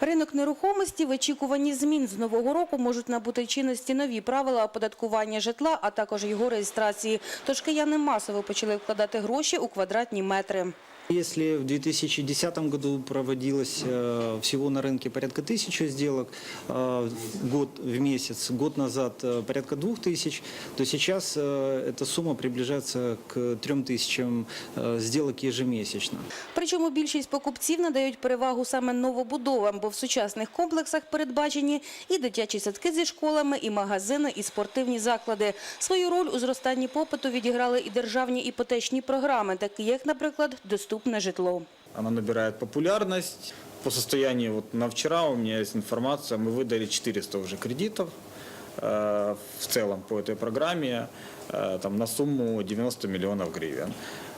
Ринок нерухомості в очікуванні змін з нового року можуть набути чинності нові правила оподаткування житла, а також його реєстрації. Тож кияни масово почали вкладати гроші у квадратні метри. Если в 2010 году проводилось э, всего на рынке порядка тысячи сделок, э, в год в месяц, год назад э, порядка двух тысяч, то сейчас э, эта сумма приближается к трем тысячам э, сделок ежемесячно. Причому більшість покупців надають перевагу саме новобудовам, бо в сучасних комплексах передбачені і дитячі садки зі школами, і магазини, і спортивні заклади. Свою роль у зростанні попиту відіграли і державні іпотечні програми, такі як, наприклад, Доступне житло. Она набирает популярность. По состоянию вот на вчера у меня есть информация, мы выдали 400 уже кредитов э, в целом по этой программе э, там, на сумму 90 миллионов гривен.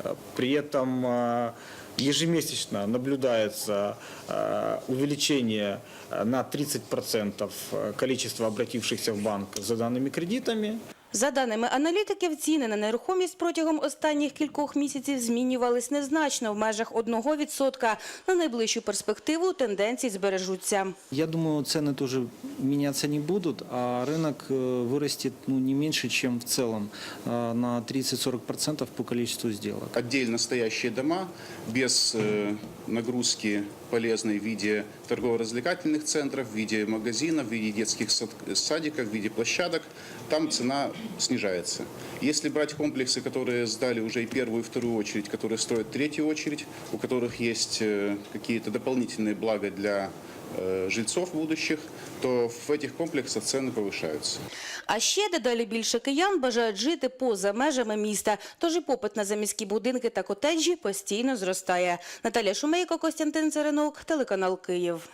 Э, При этом э, ежемесячно наблюдается э, увеличение э, на 30% количества обратившихся в банк за данными кредитами. За даними аналітиків, ціни на нерухомість протягом останніх кількох місяців змінювались незначно в межах 1%. На найближчу перспективу тенденції збережуться. Я думаю, цены тоже меняться не будут, а рынок э, вырастет ну, не меньше, чем в целом, э, на 30-40% по количеству сделок. отдельно стоящие дома без э, нагрузки полезной в виде торгово-развлекательных центров, в виде магазинов, в виде детских сад- садиков, в виде площадок, там цена снижается. Если брать комплексы, которые сдали уже и первую, и вторую очередь, которые строят третью очередь, у которых есть э, какие-то дополнительные блага для э, жильцов будущих, то в этих комплексах цены повышаются. А ще дедалі більше киян бажають жити поза межами міста. Тож і попит на заміські будинки та котеджі постійно зростає. Наталя Шумейко, Костянтин Царинок, телеканал Київ.